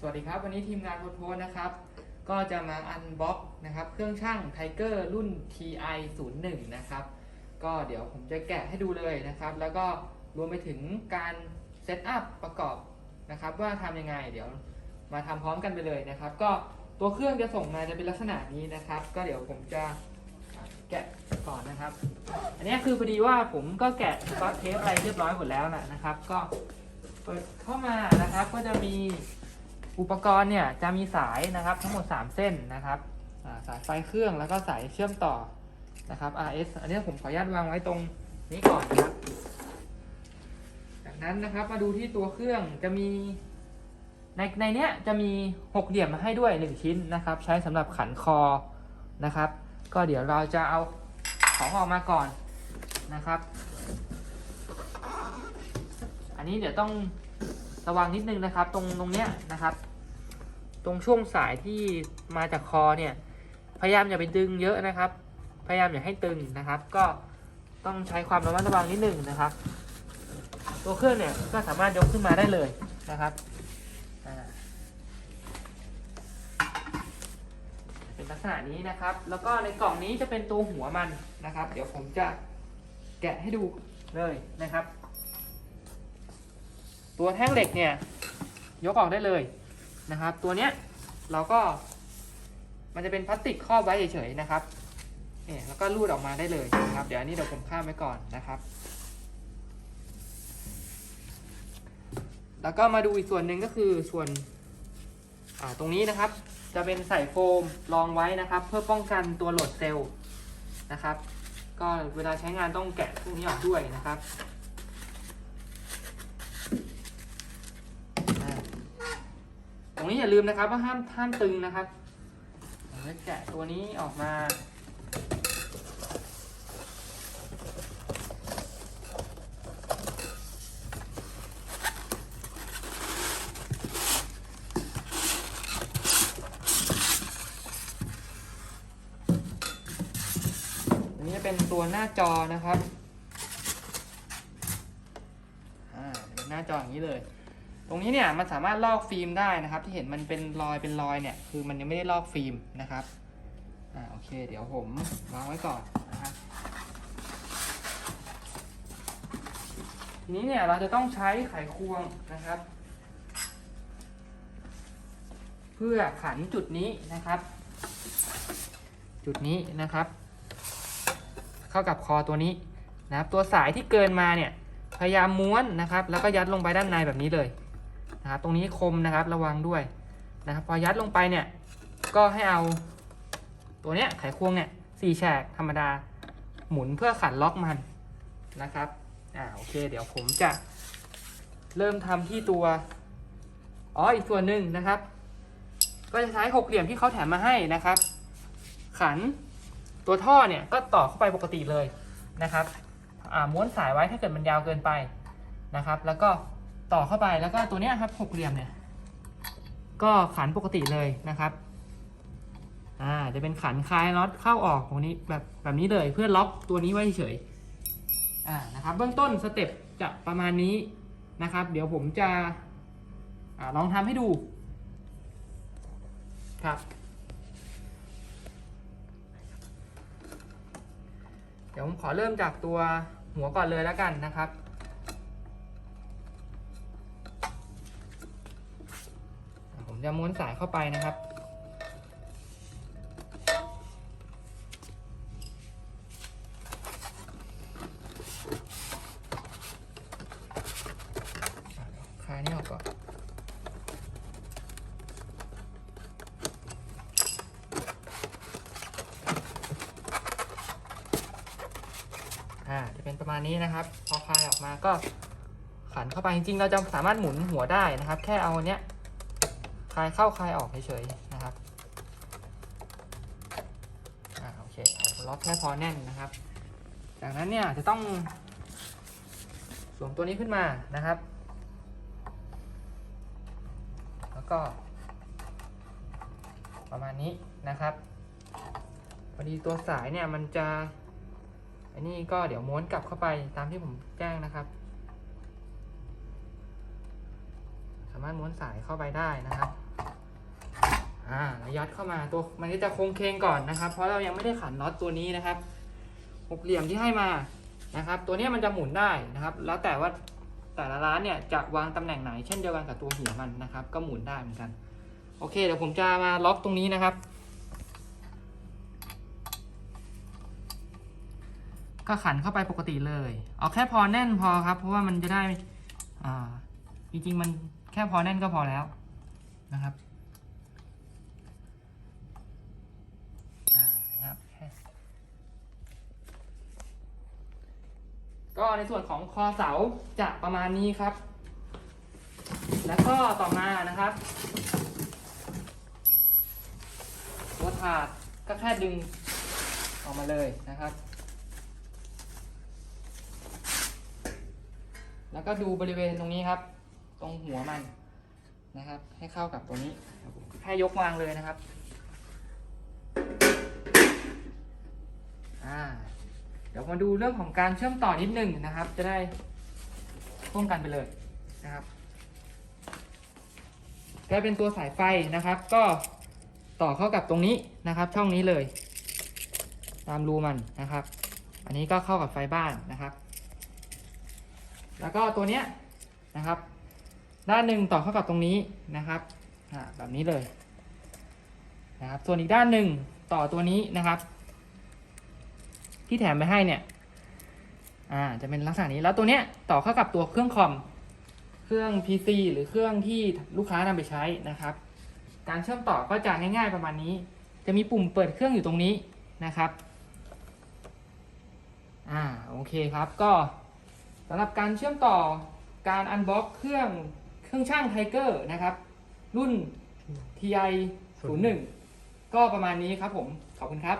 สวัสดีครับ วันนี้ทีมงานโพสโพสนะครับ ก็จะมาอันบ็อกนะครับ เครื่องช่างไทเกอร์รุ่น TI 0 1นะครับ ก็เดี๋ยวผมจะแกะให้ดูเลยนะครับ แล้วก็รวมไปถึงการเซตอัพประกอบนะครับ ว่าทำยังไง เดี๋ยวมาทำพร้อมกันไปเลยนะครับ ก็ตัวเครื่องจะส่งมาจะเป็นลักษณะนี้นะครับ ก็เดี๋ยวผมจะแกะก่อนนะครับ อันนี้คือพอดีว่าผมก็แกะสกอตเทปอะไรเรียบร้อยหมดแล้วนะนะครับ ก็เปิดเข้ามานะครับก็จะมี อุปกรณ์เนี่ยจะมีสายนะครับทั้งหมด 3 เส้นนะครับสายไฟเครื่องแล้วก็สายเชื่อมต่อนะครับ RS อันนี้ผมขออนุญาตวางไว้ตรงนี้ก่อนนะครับ จากนั้นนะครับมาดูที่ตัวเครื่องจะมีในในเนี้ยจะมีหกเหลี่ยมมาให้ด้วย 1 ชิ้นนะครับ ใช้สำหรับขันคอนะครับ ก็เดี๋ยวเราจะเอาของออกมาก่อนนะครับ อันนี้เดี๋ยวต้อง ระวังนิดนึงนะครับ ตรงตรงเนี้ยนะครับ ตรงช่วงสายที่มาจากคอเนี่ย พยายามอย่าไปดึงเยอะนะครับ พยายามอย่าให้ตึงนะครับ ก็ต้องใช้ความระมัดระวังนิดนึงนะครับ ตัวเครื่องเนี่ยก็สามารถยกขึ้นมาได้เลยนะครับเป็นลักษณะนี้นะครับ แล้วก็ในกล่องนี้จะเป็นตัวหัวมันนะครับ เดี๋ยวผมจะแกะให้ดูเลยนะครับ ตัวแท่งเหล็กเนี่ยยกออกได้เลยนะครับ ตัวเนี้ยเราก็ มันจะเป็นพลาสติกครอบไว้เฉยๆนะครับเนี่ยแล้วก็รูดออกมาได้เลยนะครับ เดี๋ยวอันนี้เดี๋ยวผมข้ามไว้ก่อนนะครับ แล้วก็มาดูอีกส่วนหนึ่งก็คือส่วนตรงนี้นะครับ จะเป็นใส่โฟมรองไว้นะครับ เพื่อป้องกันตัวโหลดเซลล์นะครับ ก็เวลาใช้งานต้องแกะพวกนี้ออกด้วยนะครับอ่า ตรงนี้อย่าลืมนะครับว่าห้ามห้ามตึงนะครับเดี๋ยวแกะตัวนี้ออกมาอันนี้จะเป็นตัวหน้าจอนะครับ อ่าเป็นหน้าจออย่างนี้เลย ตรงนี้เนี่ยมันสามารถลอกฟิล์มได้นะครับ ที่เห็นมันเป็นรอยเป็นรอยเนี่ยคือมันยังไม่ได้ลอกฟิล์มนะครับอ่าโอเค เดี๋ยวผมวางไว้ก่อนนะครับทีนี้เนี่ยเราจะต้องใช้ไขควงนะครับ เพื่อขันจุดนี้นะครับ จุดนี้นะครับ เข้ากับคอตัวนี้นะครับ ตัวสายที่เกินมาเนี่ยพยายามม้วนนะครับ แล้วก็ยัดลงไปด้านในแบบนี้เลย นะครับตรงนี้คมนะครับระวังด้วยนะครับพอยัดลงไปเนี่ยก็ให้เอาตัวเนี้ยไขควงเนี่ยสี่แฉกธรรมดาหมุนเพื่อขันล็อกมันนะครับอ่าโอเค เดี๋ยวผมจะเริ่มทำที่ตัวอ๋ออีกส่วนหนึ่งนะครับ ก็จะใช้หกเหลี่ยมที่เขาแถมมาให้นะครับ ขันตัวท่อเนี่ยก็ต่อเข้าไปปกติเลยนะครับอ่าม้วนสายไว้ถ้าเกิดมันยาวเกินไปนะครับ แล้วก็ ต่อเข้าไปแล้วก็ตัวเนี้ยครับหกเหลี่ยมเนี่ย ก็ขันปกติเลยนะครับ อ่าจะเป็นขันคลายน็อตเข้าออกตรงนี้แบบแบบนี้เลยเพื่อล็อกตัวนี้ไว้เฉยอ่านะครับ เบื้องต้นสเต็ปจะประมาณนี้นะครับ เดี๋ยวผมจะอลองทำให้ดูครับเดี๋ยวผมขอเริ่มจากตัวหัวก่อนเลยแล้วกันนะครับ ผมจะม้วนสายเข้าไปนะครับ คลายนี่ออกก่อน อ่า จะเป็นประมาณนี้นะครับ พอคลายออกมาก็ขันเข้าไปจริงๆ เราจะสามารถหมุนหัวได้นะครับ แค่เอาเนี้ย คลายเข้าคลายออกเฉยๆนะครับอ่าโอเคล็อกแค่พอแน่นนะครับ จากนั้นเนี่ยจะต้องสวมตัวนี้ขึ้นมานะครับ แล้วก็ ประมาณนี้นะครับพอดีตัวสายเนี่ยมันจะอันนี้ก็เดี๋ยวม้วนกลับเข้าไปตามที่ผมแจ้งนะครับ สามารถม้วนสายเข้าไปได้นะครับ อ่าเรายัดเข้ามาตัวมันก็จะโค้งเคงก่อนนะครับ เพราะเรายังไม่ได้ขันน็อตตัวนี้นะครับหกเหลี่ยมที่ให้มานะครับ ตัวนี้มันจะหมุนได้นะครับ แล้วแต่ว่าแต่ละร้านเนี่ยจะวางตำแหน่งไหนเช่นเดียวกันกับตัวหัวมันนะครับ ก็หมุนได้เหมือนกัน โอเคเดี๋ยวผมจะมาล็อกตรงนี้นะครับ ก็ขันเข้าไปปกติเลย เอาแค่พอแน่นพอครับ เพราะว่ามันจะได้อ่าจริงๆมันแค่พอแน่นก็พอแล้วนะครับ อ่านะครับแค่ ก็ในส่วนของคอเสาจะประมาณนี้ครับ แล้วก็ต่อมานะครับตัวถาดก็แค่ดึงออกมาเลยนะครับ แล้วก็ดูบริเวณตรงนี้ครับ ตรงหัวมันนะครับ ให้เข้ากับตัวนี้แค่ยกวางเลยนะครับ อ่า เดี๋ยวมาดูเรื่องของการเชื่อมต่อนิดหนึ่งนะครับ จะได้พ่วงกันไปเลยนะครับก็เป็นตัวสายไฟนะครับ ก็ต่อเข้ากับตรงนี้นะครับ ช่องนี้เลย ตามรูมันนะครับ อันนี้ก็เข้ากับไฟบ้านนะครับ แล้วก็ตัวเนี้ยนะครับ ด้านหนึ่งต่อเข้ากับตรงนี้นะครับแบบนี้เลยนะครับ ส่วนอีกด้านหนึ่งต่อตัวนี้นะครับ ที่แถมไปให้เนี่ย อ่า จะเป็นลักษณะนี้ แล้วตัวเนี้ยต่อเข้ากับตัวเครื่องคอม เครื่อง PC หรือเครื่องที่ลูกค้านำไปใช้นะครับ การเชื่อมต่อก็จะง่าย ๆประมาณนี้ จะมีปุ่มเปิดเครื่องอยู่ตรงนี้นะครับ อ่า โอเคครับ ก็สำหรับการเชื่อมต่อการอันบ็อกเครื่องเครื่องช่างไทเกอร์นะครับ รุ่น TI 01ก็ประมาณนี้ครับผม ขอบคุณครับ